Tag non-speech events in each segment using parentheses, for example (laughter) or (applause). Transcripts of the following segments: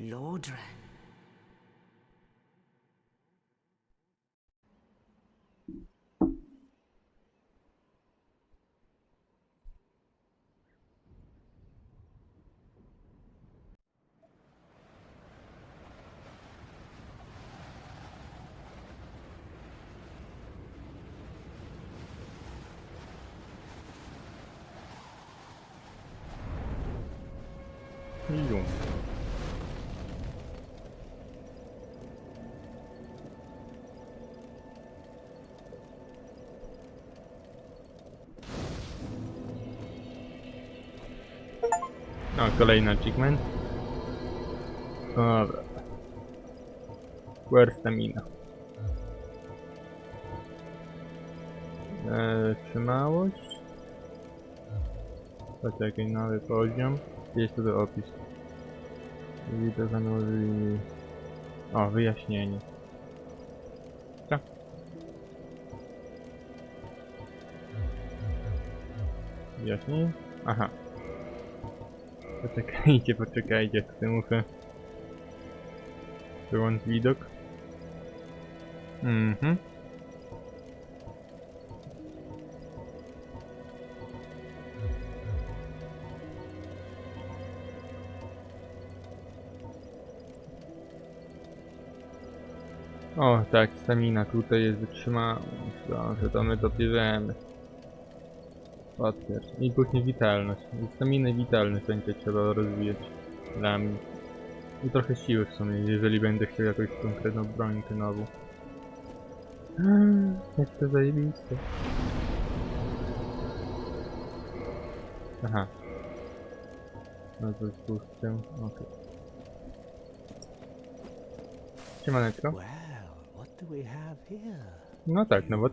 Lordran. Kolejny achievement. Dobra. Where stamina. Eee, trzymałość. Poczekaj, nowy poziom. Jest tutaj opis. I to zanurzy... O, wyjaśnienie. Co? Wyjaśnienie? Aha. Poczekajcie, (laughs) poczekajcie, tutaj muszę... Wyłącz widok. Mhm. O, tak, stamina tutaj jest wytrzymałość. Dobrze, to my to Potwierdź. I później witalność. Staminę i witalność będzie trzeba rozwijać dla mnie. I trochę siły w sumie, jeżeli będę chciał jakąś konkretną brońkę nową. (gasps) Jak to zajebiste. Aha. No to spuszczę. Okej. Siemaneczko. Have here? No tak, no You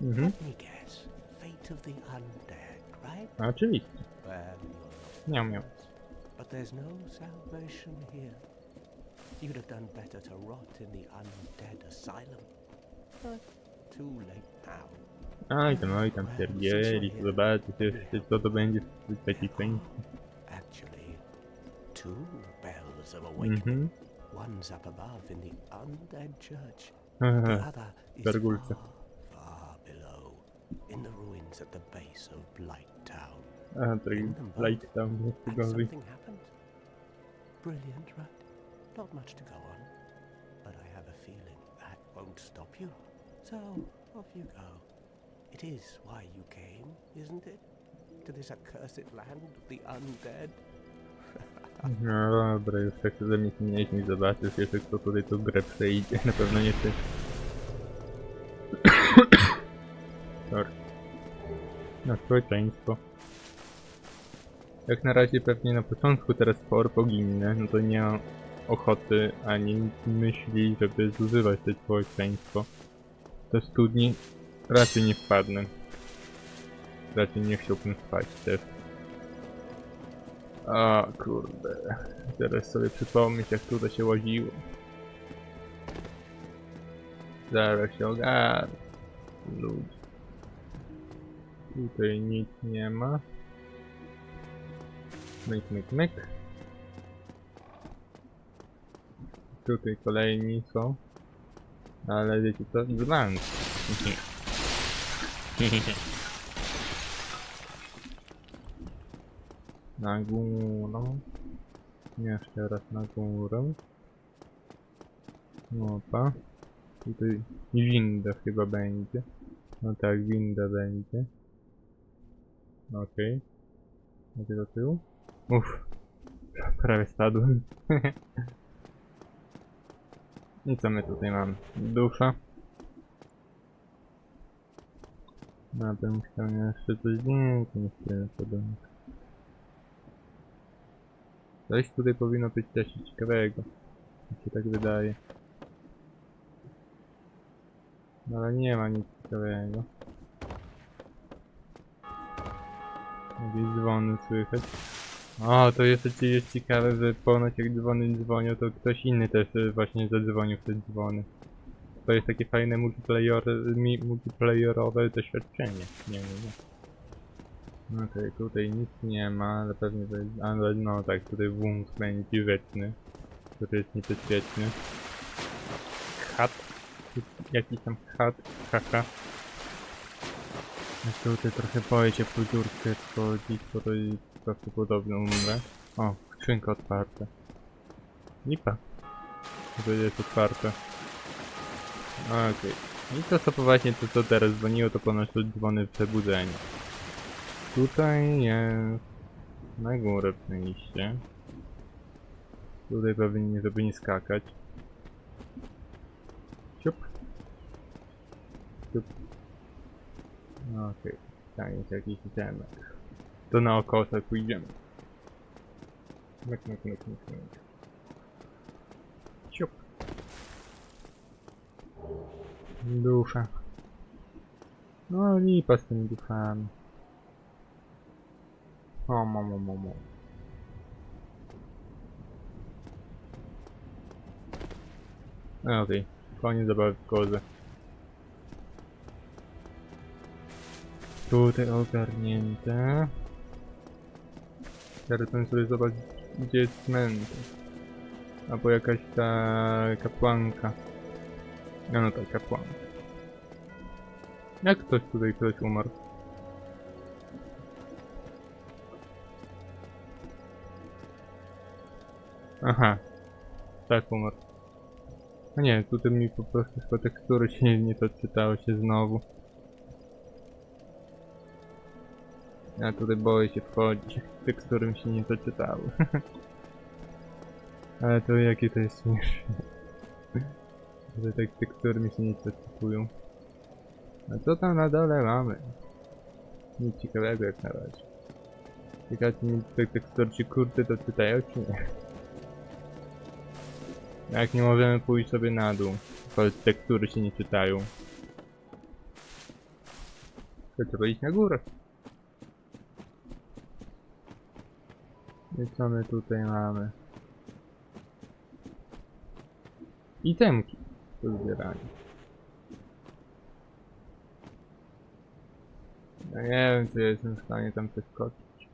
bo must be a new arrival. Mhm. Let me guess. Fate of the undead, right? Oczywiście. Well, you're not Miał, miał. But there's no salvation here. You'd have done better to rot in the undead asylum. But too late now. Oj tam, oj tam pierdzieli, zobaczysz jeszcze co to będzie w trzeciej części. Actually, two bells of awakening. Mhm. One's up above in the undead church. The other is in the ruins at the base of Blight Town. Ah, a, to light tam jest And gorzej. something happened. Brilliant, right? Not much to go on, but I have a feeling that won't stop you. So, off you go. It is why you came, isn't it? To this accursed land of the undead? No dobra, już tak ze mnie śmieć zobaczysz jeszcze kto tutaj tą grę przejdzie. Na pewno nie ty. Na społeczeństwo. Jak na razie pewnie na początku teraz spor poginnę, no to nie mam ochoty ani myśli, żeby zużywać to społeczeństwo. Do studni raczej nie wpadnę. Raczej nie chciałbym wpaść też. A kurde. Teraz sobie przypomnieć jak tutaj się łaziło. Zaraz się ogarnę. Ludzie. Tutaj nic nie ma. Myk, myk, myk. Tutaj kolejni są. Ale wiecie co? Dzbanki. (laughs) Na górę. Jeszcze raz na górę. Opa. Tutaj winda chyba będzie. No tak, winda będzie. Okej. Okay. do tyłu? Uff. Prawie spadłem. (laughs) I co my tutaj mamy? Dusza. No bym chciał jeszcze coś więcej niż tyle. Coś tutaj powinno być też ciekawego. Mi się tak wydaje. No ale nie ma nic ciekawego. Jakieś dzwony słychać. O, to jeszcze jest ciekawe, że ponoć jak dzwony dzwonią, to ktoś inny też y, właśnie zadzwonił w te dzwony. To jest takie fajne multiplayer, mi- multiplayerowe doświadczenie. Nie, nie, nie. Okej, tutaj nic nie ma, ale pewnie to jest, ale no tak, tutaj wąs będzie wieczny, który jest niebezpieczny. Chat, jakiś tam chat, haha. Ja tutaj trochę się po dziurkę to jest prawdopodobnie umrę. O, skrzynka otwarta. Lipa. To jest otwarte. Okej. I to co poważnie to co teraz dzwoniło to ponoć dzwony przebudzenia. Tutaj jest na górę przejście. Tutaj powinni, żeby nie skakać. Ciup. Ciup. No Okej, tam jest jakiś temat. To na okosach pójdziemy. Myk, myk, myk, myk, myk. Ciup. Dusza. No lipa z tymi duchami. O, mamo, mamo. No okej, koniec zabawy w kozę. Tutaj ogarnięte. Teraz chcę sobie zobaczyć, gdzie jest cmentarz. Albo jakaś ta kapłanka. No, no tak, kapłanka. Jak ktoś tutaj ktoś umarł? Aha. Tak umarł. No nie, tutaj mi po prostu chyba tekstury się nie to czytało się znowu. Ja tutaj boję się wchodzić, tekstury mi się nie doczytały. (laughs) Ale to jakie to jest śmieszne. Że tak tekstury mi się nie doczytują. A co tam na dole mamy? Nic ciekawego jak na razie. Ciekawe mi te tekstury czy kurde to czytają czy nie? Jak nie możemy pójść sobie na dół, bo tekstury się nie czytają. To trzeba iść na górę. I co my tutaj mamy? Itemki do zbierania. No nie wiem, czy jestem w stanie tam przeskoczyć.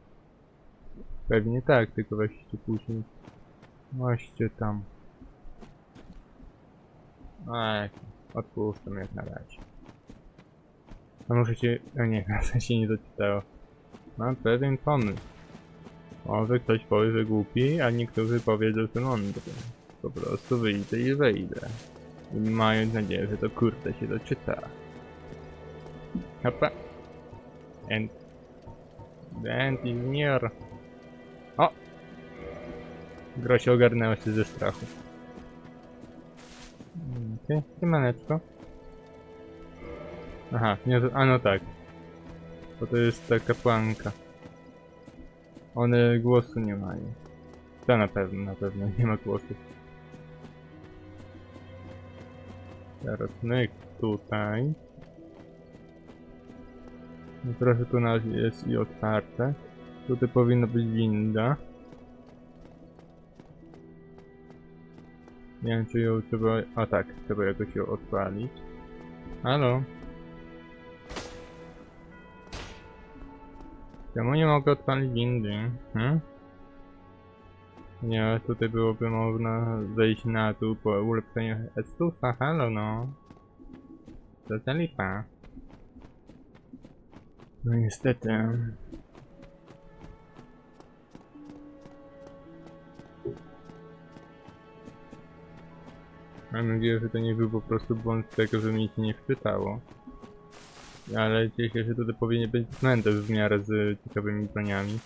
Pewnie tak, tylko weźcie później. Właśnie tam. Ej, odpuszczam jak na razie. A muszę się... A nie, (laughs) się nie doczytało. Mam pewien pomysł. Może ktoś powie, że głupi, a niektórzy powiedzą, że mądry. Po prostu wyjdę i wejdę. Mając nadzieję, że to kurde się doczyta. Hopa. And... And near. O! Gro się ogarnęła się ze strachu. Okej, okay. siemaneczko. Aha, nie, a no tak. Bo to jest ta kapłanka. One głosu nie mają. To na pewno, na pewno nie ma głosu. Teraz myk tutaj. No Trochę tu nas jest i otwarte. Tutaj powinna być winda. Nie wiem czy ją trzeba... A tak, trzeba jakoś ją odpalić. Halo? Czemu nie mogę odpalić windy? Hmm? Nie, tutaj byłoby można zejść na dół po ulepszeniu Estusa, halo no. To za lipa. No niestety. Mam nadzieję, że to nie był po prostu błąd tego, że mi się nie wczytało. Ale cieszę się, że tutaj powinien być cmentarz w miarę z ciekawymi broniami.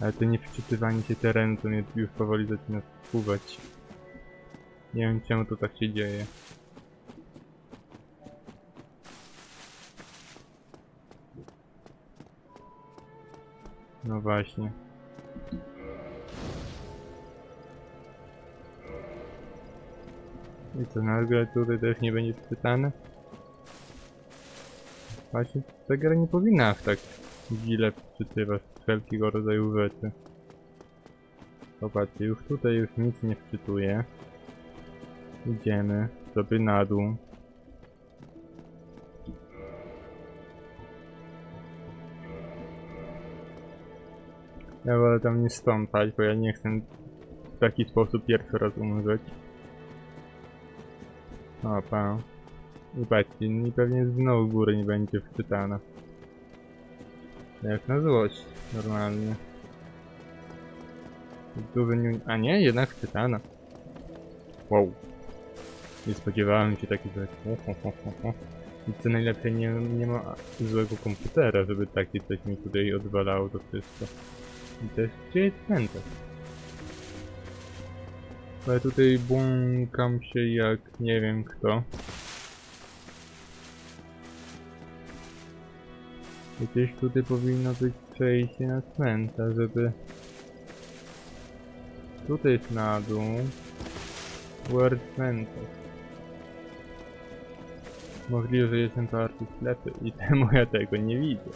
Ale to niewczytywanie się terenu to mnie już powoli zaczyna wpływać. Nie wiem czemu to tak się dzieje. No właśnie. I co, na grę tutaj też nie będzie wpytane? Właśnie ta gra nie powinna aż tak gile wczytywać wszelkiego rodzaju rzeczy. Zobaczcie, już tutaj już nic nie wczytuje. Idziemy sobie na dół. Ja wolę tam nie stąpać, bo ja nie chcę w taki sposób pierwszy raz umrzeć. Opa. I patrzcie, i pewnie znowu góry nie będzie wczytana. Jak na złość, normalnie. Tu wyniu... A nie, jednak wczytana. Wow. Nie spodziewałem się takich rzeczy. I co najlepsze, nie, nie ma złego komputera, żeby takie coś mi tutaj odwalało to wszystko. I też gdzie jest cmentarz? Ale tutaj błąkam się jak nie wiem kto. Gdzieś tutaj powinno być przejście na cmentarz, żeby... Tutaj jest na dół. Word cmentarz. Możliwe, że jestem bardziej ślepy i (laughs) temu ja tego nie widzę.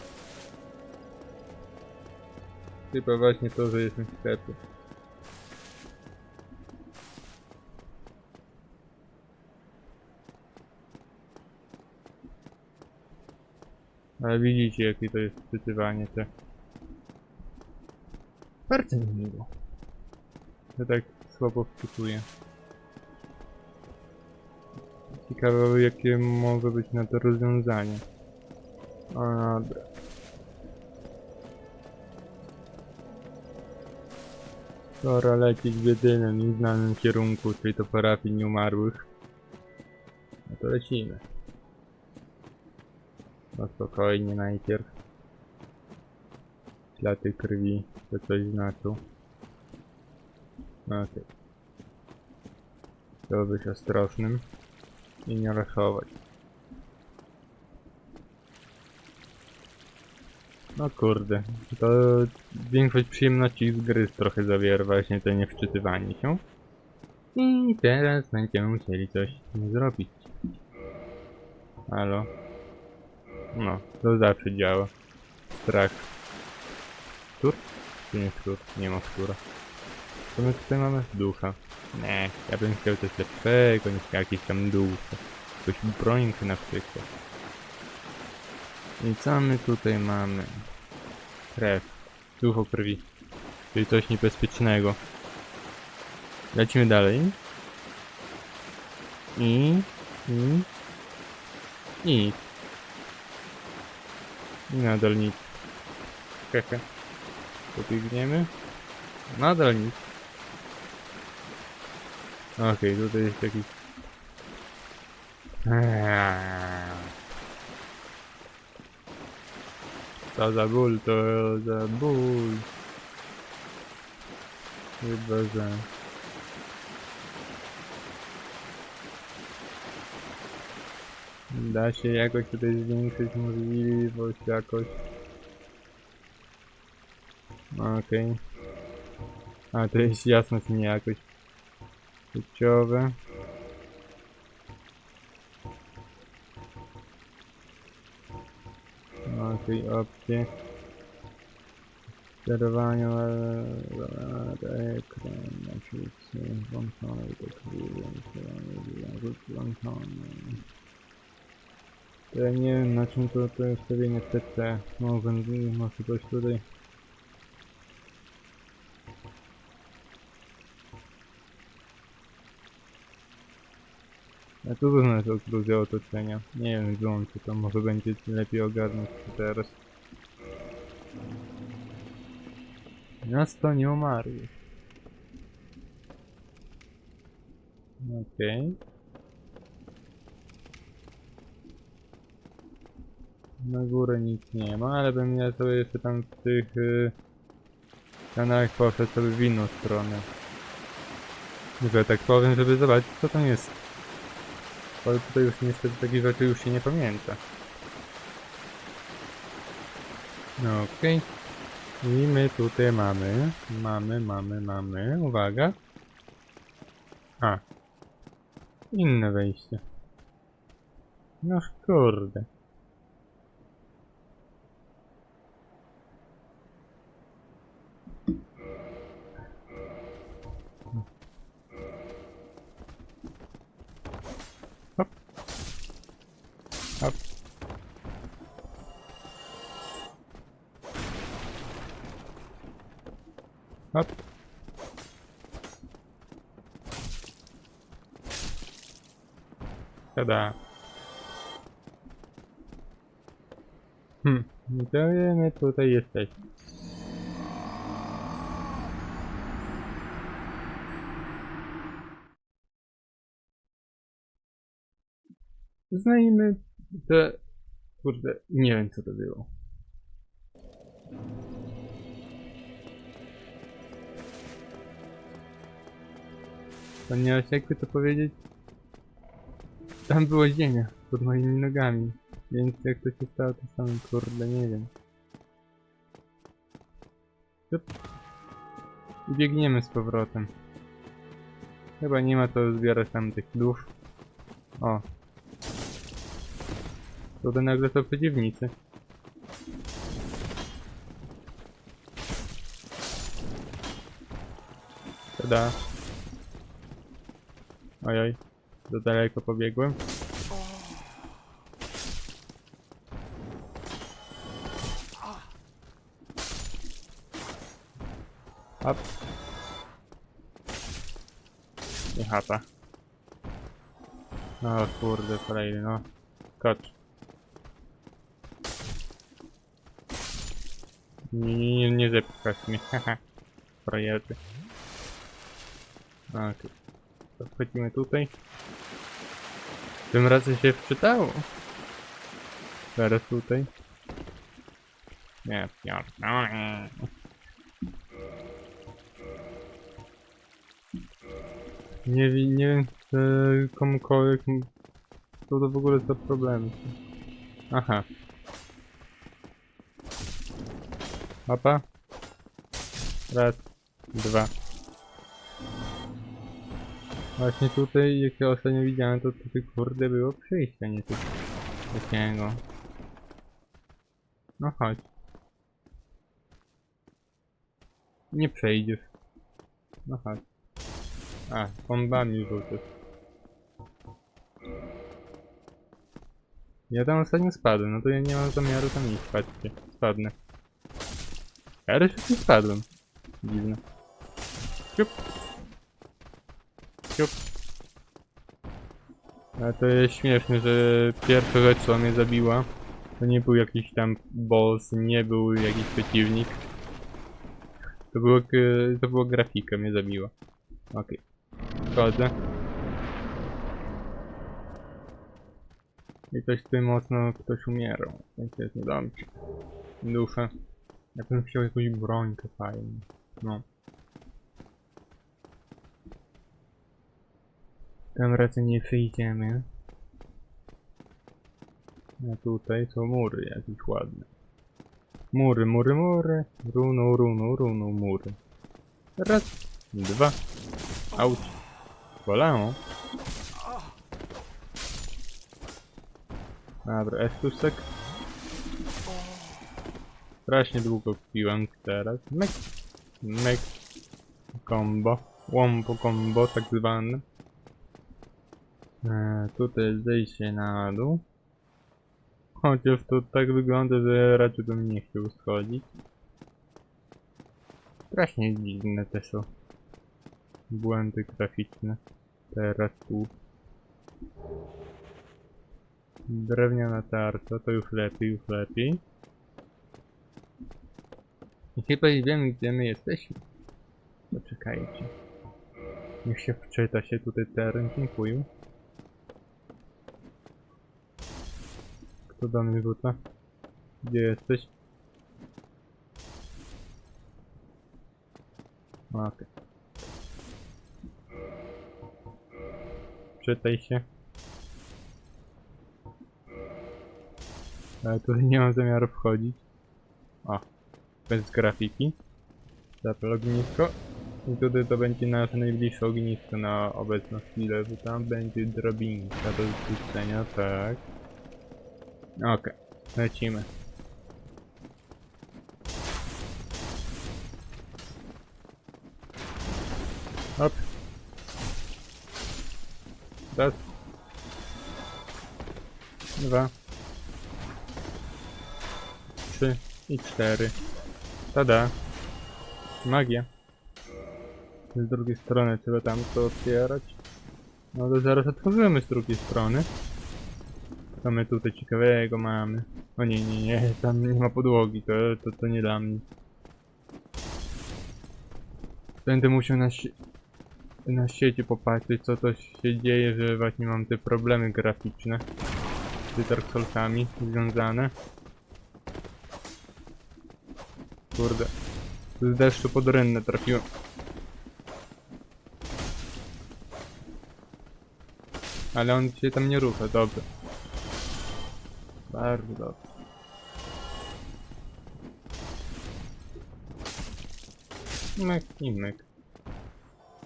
Chyba właśnie to, że jestem ślepy. Ale widzicie jakie to jest wczytywanie te. Bardzo mi miło. Ja tak słabo wczytuję. Ciekawe jakie może być na to rozwiązanie. O dobra. Pora lecieć w jedynym nieznanym kierunku, czyli to parafii nieumarłych. No to lecimy. No spokojnie najpierw. Ślady krwi, to coś znaczą. No Okej. Trzeba być ostrożnym i nie raszować. No kurde, to większość przyjemności z gry trochę zawiera właśnie to niewczytywanie się. I teraz będziemy musieli coś zrobić. Halo? No, to zawsze działa. Strach. Szczur? Czy nie szczur? Nie ma szczura. Co my tutaj mamy? Ducha. Nie, ja bym chciał coś lepszego niż jakiś tam duch. Jakąś brońkę na przykład. I co my tutaj mamy? Krew. Ducho krwi. Czyli coś niebezpiecznego. Lecimy dalej. I... I... I... Nadal nic. Hehe. Pobiegniemy. Nadal nic. Okej, tutaj jest jakiś... Eee. To za ból, to za ból. Chyba, że... Da się jakoś tutaj zwiększyć możliwość jakoś. Okej. A to jest jasność nie jakoś. Płciowe. Okej, opcje. Sterowanie, ekran, matricy, włączone, włączone, włączone. To ja nie wiem na czym to, to ustawienie PC. Może, może coś tutaj. A tu różne są okruzje otoczenia. Nie wiem, wyłączę to, może będzie lepiej ogarnąć to teraz. Miasto nieumarłych. Okej. Na górę nic nie ma, ale bym ja sobie jeszcze tam w tych y, kanałach poszedł sobie w inną stronę. Tylko tak powiem, żeby zobaczyć co tam jest. Ale tutaj już niestety takich rzeczy już się nie pamięta. No okej. I my tutaj mamy, mamy, mamy, mamy, uwaga. A. Inne wejście. No kurde. Hop. Tada. Hm, i to my tutaj jesteśmy. Znajmy te... Kurde, nie wiem co to było. Ponieważ jakby to powiedzieć, tam była ziemia pod moimi nogami, więc jak to się stało, to sam kurde nie wiem. I biegniemy z powrotem. Chyba nie ma to zbierać tam tych dusz. O. To nagle to przeciwnicy. Tada. Ojoj, za daleko pobiegłem. Hop. Nie chata. No kurde, kolejny, no. Kocz. Nie, nie, nie, nie zepchasz mnie, (laughs) haha. Frajerzy. Okej. To wchodzimy tutaj. Tym razem się wczytało. Teraz tutaj. Nie, pierdolę. Nie, wi- nie wiem, czy komukolwiek... m- Co to w ogóle za problemy. Aha. Mapa. Raz, dwa. Właśnie tutaj, jak ja ostatnio widziałem, to tutaj kurde było przejście, nie coś takiego. No chodź. Nie przejdziesz. No chodź. A, bombami rzucisz. Ja tam ostatnio spadłem, no to ja nie mam zamiaru tam iść, patrzcie. Spadnę. Ja już nie spadłem. Dziwne. Ciup. Ale to jest śmieszne, że pierwsza rzecz, co mnie zabiła, to nie był jakiś tam boss, nie był jakiś przeciwnik. To było, to była grafika, mnie zabiła. Okej. Wchodzę. I coś tutaj mocno ktoś umierał, więc jest niedobrze. Duszę. Ja bym chciał jakąś brońkę fajną. No. Tam raczej nie przyjdziemy. A tutaj są mury jakieś ładne. Mury, mury, mury. Runą, runą, runą, mury. Raz, dwa. Auć. Bolało. Dobra, estusek. Strasznie długo piłem teraz. Mek. Mek. Combo. Łombo combo tak zwane. E, tutaj jest zejście na dół. Chociaż to tak wygląda, że raczej bym nie chciał schodzić. Strasznie dziwne te są błędy graficzne. Teraz tu. Drewniana tarcza, to już lepiej, już lepiej. I chyba wiemy, gdzie my jesteśmy. Poczekajcie. Niech się wczyta się tutaj teren, dziękuję. Kto do mnie rzuca? Gdzie jesteś? Okej. Czytaj się. Ale tutaj nie mam zamiaru wchodzić. O, bez grafiki. Zapal ognisko. I tutaj to będzie nasze najbliższe ognisko na obecną chwilę, bo tam będzie drabinka do zrzucenia, tak. Okej, lecimy. Hop. Raz. Dwa. Trzy i cztery. Tada. Magia. Z drugiej strony trzeba tam to otwierać. No to zaraz otworzymy z drugiej strony. Co my tutaj ciekawego mamy? O nie, nie, nie, (laughs) tam nie ma podłogi, to, to, to nie dla mnie. Będę musiał na, sie na sieci popatrzeć, co to się dzieje, że właśnie mam te problemy graficzne z Dark Soulsami związane. Kurde. Z deszczu pod rynnę trafiłem. Ale on się tam nie rusza, dobrze. Bardzo dobrze. Myk i myk.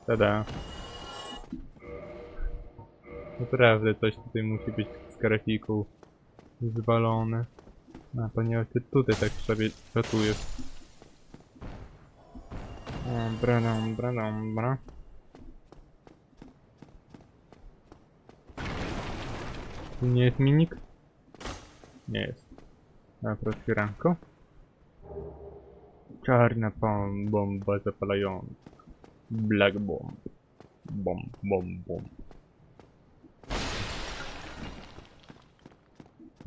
Tada. Naprawdę coś tutaj musi być z grafiką zwalone. A ponieważ ty tutaj tak sobie czatujesz. Dobra, dobra, dobra. Tu nie jest minik? Nie jest. Dobra, otwieranko. Czarna bomba zapalająca. Black bomb. Bomb, bomb, bomb.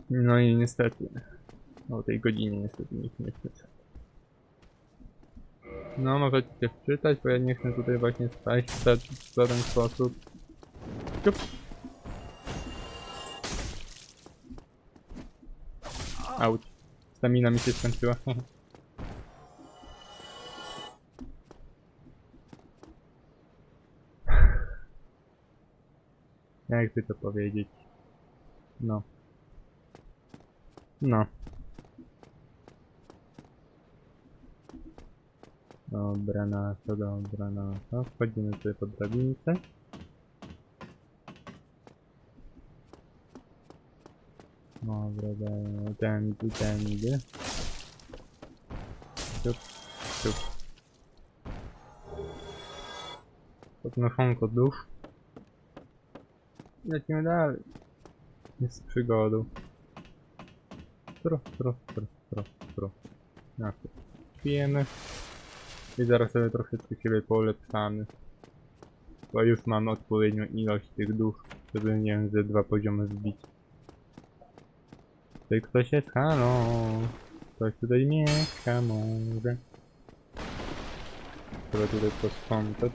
No i niestety. O tej godzinie niestety nikt nie chce. No możecie wczytać, bo ja nie chcę tutaj właśnie spać w żaden sposób. Ciup. Auć. Stamina mi się skończyła. (laughs) Jakby to powiedzieć? No. No. Dobra, na to, dobra, na to. Wchodzimy sobie pod drabinkę. Dobra, dajmy tędy, tędy. Ciup, ciup. Podnoszonko dusz. Lecimy dalej. Jest przygodą. Tro, tro, tro, tro, tro. Na to. Pijemy. I zaraz sobie troszeczkę siebie polepszamy. Bo już mamy odpowiednią ilość tych dusz, żeby nie wiem, ze dwa poziomy zbić. Tutaj ktoś jest? Halo? Ktoś tutaj mieszka może? Trzeba tutaj posprzątać.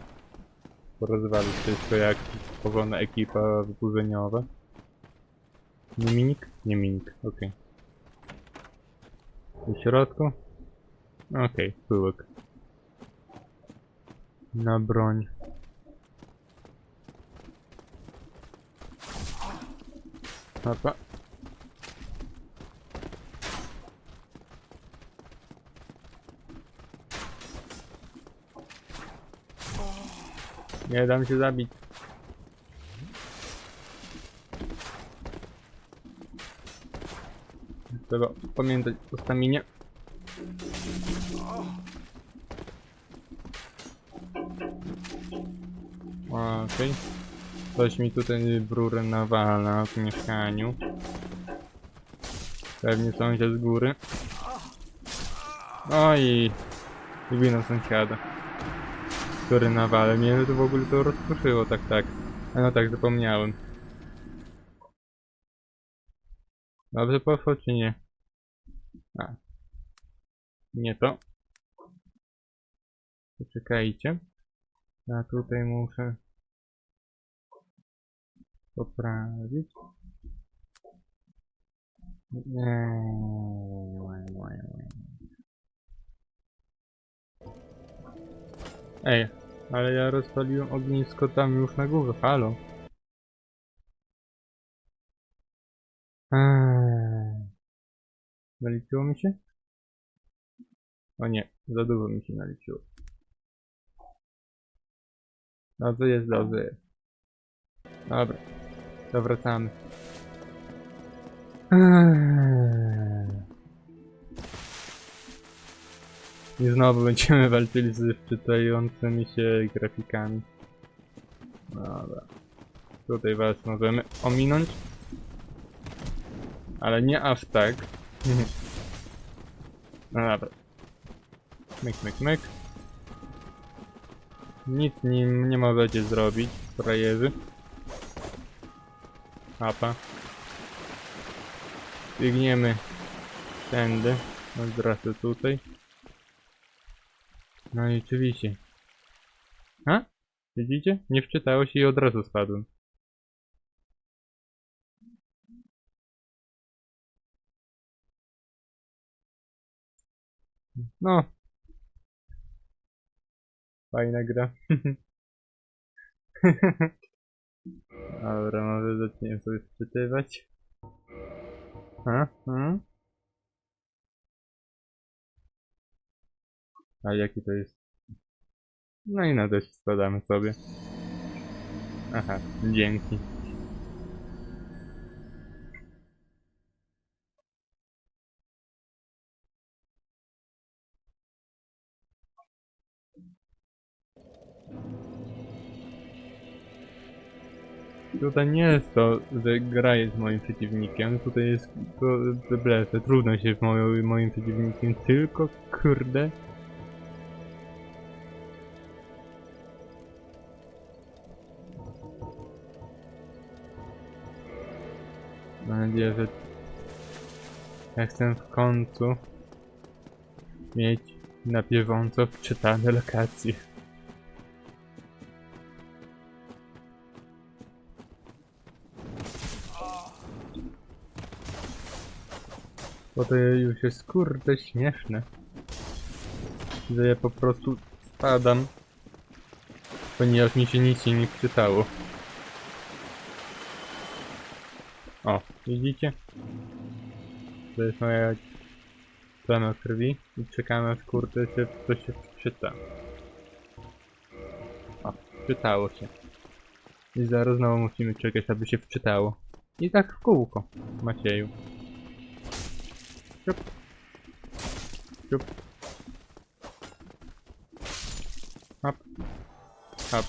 Porozwalić wszystko jak porządna ekipa wyburzeniowa. Nie minik? Nie minik, okej. W środku? Okej, pyłek. Na broń. Opa. Nie dam się zabić. Trzeba pamiętać o staminie. Okej. Coś mi tutaj w rurę nawala w mieszkaniu. Pewnie sąsiad z góry. Oj. I wina sąsiada. Który nawala. Mnie to w ogóle to rozproszyło, tak, tak. A no tak, zapomniałem. Dobrze poszło, czy nie? A. Nie to. Poczekajcie. Ja tutaj muszę poprawić. Ej, ale ja rozpaliłem ognisko tam już na górze, halo. Eee. Naliczyło mi się? O nie, za dużo mi się naliczyło. Dobrze jest, dobrze jest. Dobra, to wracamy. Eee. I znowu będziemy walczyli z wczytającymi się grafikami. Dobra. Tutaj was możemy ominąć. Ale nie aż tak. (laughs) No dobra. Myk, myk, myk. Nic nim nie możecie zrobić, frajerzy. Apa. Biegniemy tędy, od razu tutaj. No i oczywiście. A? Widzicie? Nie wczytało się i od razu spadłem. No. Fajna gra. (laughs) Dobra, może zaczniemy sobie wczytywać. A? A? A jaki to jest? No i na deszcz składamy sobie. Aha, dzięki. Tutaj nie jest to, że gra jest moim przeciwnikiem, tutaj jest to, blefy, trudno się w moim, moim przeciwnikiem, tylko kurde nadzieję, że ja chcę w końcu mieć na bieżąco wczytane lokacje. Bo to już jest kurde śmieszne. Że ja po prostu spadam, ponieważ mi się nic nie wczytało. O, widzicie? To jest moja plama krwi i czekamy aż kurde się to się wczyta. O, wczytało się. I zaraz znowu musimy czekać, aby się wczytało. I tak w kółko, Macieju. Siup. Siup. Hop. Hop.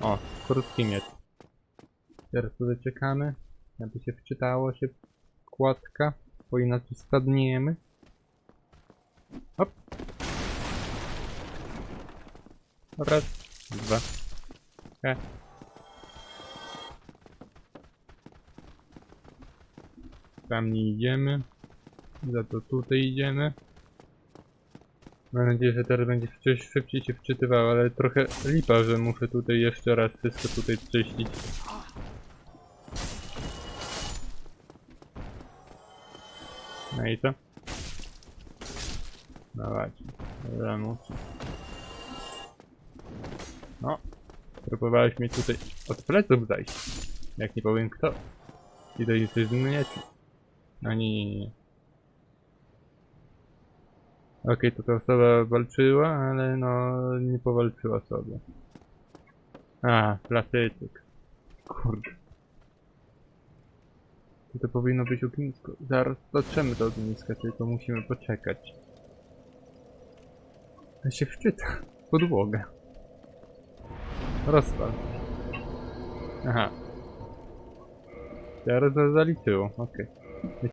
O, krótki miecz. Teraz tutaj czekamy, aby się wczytało się kładka, bo inaczej spadniemy. Hop. Raz, dwa. He. Tam nie idziemy. Za to tutaj idziemy. Mam nadzieję, że teraz będzie szybciej się wczytywało, ale trochę lipa, że muszę tutaj jeszcze raz wszystko tutaj czyścić. No i co? No właśnie, Remus. No, próbowałeś mnie tutaj od pleców zajść. Jak nie powiem kto. I to jesteś zmieniacie. No nie, nie, nie. To ta osoba walczyła, ale no nie powalczyła sobie. A, klasyczyk. Kurde. To powinno być ognisko. Zaraz dotrzemy do ogniska, tylko musimy poczekać. A się wczyta. Podłoga. Rozpal. Aha. Teraz za- zaliczyło, okej.